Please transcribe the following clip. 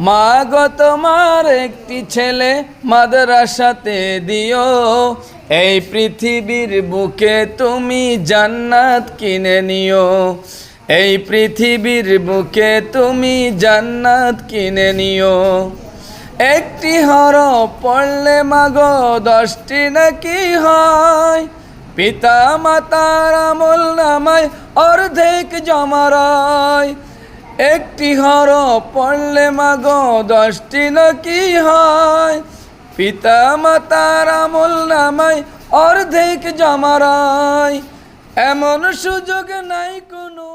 মাগো, তোমার একটি ছেলে মাদ্রাসাতে দিও। এই পৃথিবীর বুকে তুমি জান্নাত কিনে নিও। এই পৃথিবীর বুকে তুমি জান্নাত কিনে নিও। একটি হর পড়লে মাগো, দশটি নাকি হয়? পিতা মাতার আমল নামায় অর্ধেক জমারায় একটি হর পড়লে মাগো, দশটি নাকি হয়? পিতা মাতার আমল নামায় অর্ধেক জমারায় এমন সুযোগ নাই কোনো